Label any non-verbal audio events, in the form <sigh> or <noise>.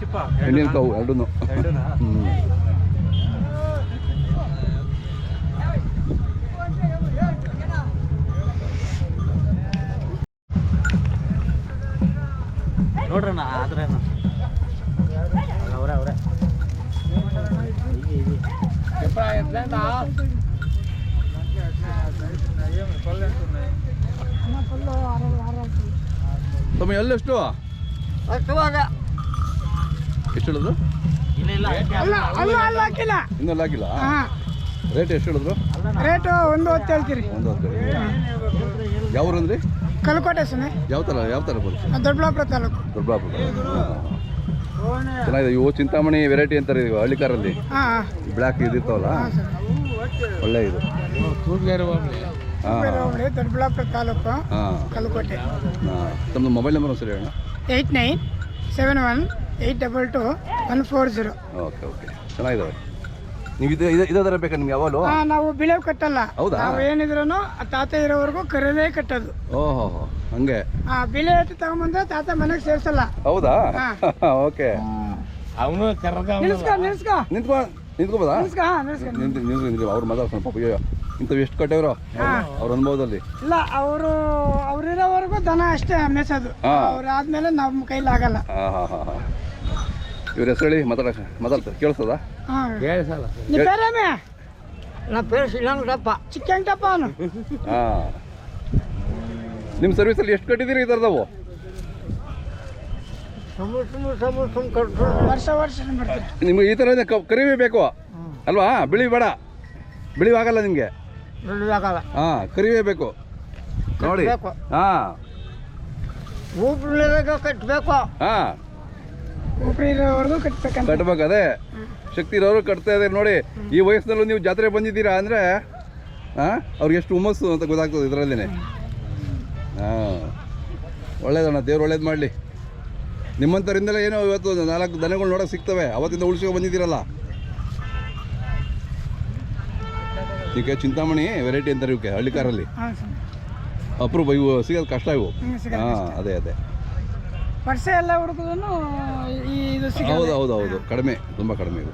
ಹೆಣ್ಣಲ್ಪ ಹೆಣ್ಣಿನ ಕಾವು ಎರಡೂ ಹ್ಞೂ ನೋಡ್ರಣ್ಣ ಆದ್ರೆ ಅವ್ರೆ ಅವ್ರೆ. ತಮ್ಮ ಎಲ್ಲೆಷ್ಟು ಎಷ್ಟು ಹೇಳಿದ್ರು? ಇಲ್ಲ ಇಲ್ಲ ಅಲ್ಲ ಅಲ್ಲ ಅಲ್ಲ ಹಾಕಿಲ್ಲ. ಇನ್ನೂ ಹಾಕಿಲ್ಲ? ಹಾಂ. ರೇಟ್ ಎಷ್ಟು ಹೇಳಿದ್ರು? ರೇಟು ಒಂದು ಹೊತ್ತು ಹೇಳ್ತೀರಿ. ಒಂದು ಹೊತ್ತು. ಯಾವ ಅಂದ್ರಿ ಕಲ್ಕೋಟೆ ಸುನೆ ಯಾವ ಥರ ಯಾವ ಥರ ಬರುತ್ತೆ? ದೊಡ್ಡಬಳ್ಳಾಪುರ ತಾಲೂಕು. ದೊಡ್ಡಬಳ್ಳಾಪುರ. ಚೆನ್ನಾಗಿದೆ. ಇವು ಚಿಂತಾಮಣಿ ವೆರೈಟಿ ಅಂತಾರೆ ಇವು ಹಳ್ಳಿಕಾರಲ್ಲಿ. ಬ್ಲ್ಯಾಕ್ ಇದಿರ್ತಾವಲ್ಲ ಒಳ್ಳೆ ಇದು. ದೊಡ್ಡಬಳ್ಳಾಪುರ ತಾಲೂಕು ಹಾಂ. ಕಲ್ಕೋಟೆ. ಹಾಂ. ತಮ್ಮದು ಮೊಬೈಲ್ ನಂಬರ್ ಸರಿ ಹೇಳೋಣ eight nine seven one eight double two one four zero. Okay okay. ಚೆನ್ನಾಗಿದ್ದಾವೆ ನೀವು ಇದು ಇದು ಇದೇ ಬೇಕಾ ನಿಮ್ಗೆ ಯಾವಾಗಲೂ? ಹಾಂ ನಾವು ಬಿಳೆವು ಕಟ್ಟಲ್ಲ. ಹೌದಾ? ನಾವು ಏನಿದ್ರು ತಾತ ಇರೋವರೆಗೂ ಕರೆದೇ ಕಟ್ಟೋದು. ಓಹೋ ಹಂಗೆ. ಹಾಂ ಬಿಳೆ ಎತ್ತು ತಗೊಂಬಂದ್ರೆ ತಾತ ಮನೆಗೆ ಸೇರ್ಸಲ್ಲ. ಹೌದಾ? ಹಾ. <laughs> ಓಕೆ. ಅವನು ಕರೆದ ನಿಲ್ಸ್ಕೊ ನಿಲ್ಸ್ಕೊ. ನಿಂತ್ಕೊ ನಿಂತ್ಕೋಬೋದಾ? ನಿಲ್ಸ್ಕೊ ನಿಲ್ಸ್ಕೊ. ನಿಂತು ನಿಂತು ನಿಂತು ಅವ್ರು ಸ್ವಲ್ಪ ಪಾಪ ಅಯ್ಯೋ ಇಂಥವು ಎಷ್ಟು ಕಟ್ಟೇವ್ರು? ಅವ್ರ ಅನುಭವದಲ್ಲಿ. ಇಲ್ಲ ಅವರು ಅವ್ರಿರೋವರೆಗೂ ದನ ಅಷ್ಟೇ ಮೆಸದು. ಹಾ. ಅವ್ರು ಆದ್ಮೇಲೆ ನಮ್ಮ ಕೈಲಾಗಲ್ಲ ಹಾಂ ಹಾಂ ಹಾಂ. ಇವ್ರ ಹೆಸರು ಹೇಳಿ ಮಾತಾಡಕ ಮಾತಾಡ್ತಾರೆ ಕೇಳಿಸ್ತದ ಕೇಳಿಸಲ್ಲ. ಸರ್ವಿಸ್ ಅಲ್ಲಿ ಹಾಂ. ನಿಮ್ಮ ಎಷ್ಟು ಕಟ್ಟಿದಿರಿ ಇದರದವು ವರ್ಷ ನಿಮ್ಗೆ ಈ ತರ ಕರಿವೇ ಬೇಕು. ಅಲ್ವಾ? ಬಿಳಿ ಬೇಡ. ಬಿಳಿ ಆಗಲ್ಲ ನಿಮಗೆ. ಹಾಂ ಕರಿವೇ ಬೇಕು. ನೋಡಿ. ಹಾಂ. ಕಟ್ಟಬೇಕು ಹಾಂ. ಕಟ್ಬೇಕು ಅದೇ ಶಕ್ತಿ ಇರೋರು ಕಟ್ತಾ ಇದ್ದಾರೆ ನೋಡಿ ಈ ವಯಸ್ಸಿನಲ್ಲೂ ನೀವು ಜಾತ್ರೆ ಬಂದಿದ್ದೀರಾ ಅಂದರೆ ಹಾಂ ಅವ್ರಿಗೆ ಎಷ್ಟು ಹುಮ್ಮಸ್ಸು ಅಂತ ಗೊತ್ತಾಗ್ತದೆ ಇದರಲ್ಲೇ ಹಾಂ. ಒಳ್ಳೇದಣ್ಣ ದೇವ್ರು ಒಳ್ಳೇದು ಮಾಡಲಿ. ನಿಮ್ಮಂಥರಿಂದಲೇ ಏನೋ ಇವತ್ತು ನಾಲ್ಕು ದನಗಳು ನೋಡೋಕೆ ಸಿಗ್ತವೆ ಅವತ್ತಿಂದ ಉಳಿಸ್ಕೊಂಡು ಬಂದಿದ್ದೀರಲ್ಲ. ಈಗ ಚಿಂತಾಮಣಿ ವೆರೈಟಿ ಅಂತಾರೆ ಇವಕ್ಕೆ ಹಳ್ಳಿಕಾರಲ್ಲಿ. ಅಪರೂಪ ಇವು ಸಿಗೋದು ಕಷ್ಟ ಇವು. ಹಾಂ ಅದೇ ಅದೇ. ಪರ್ಸೆ ಎಲ್ಲ ಹುಡುಕಿದ್ರು ಇದು ಹೌದು ಹೌದು ಹೌದು. ಕಡಿಮೆ ತುಂಬ ಕಡಿಮೆ ಇದು.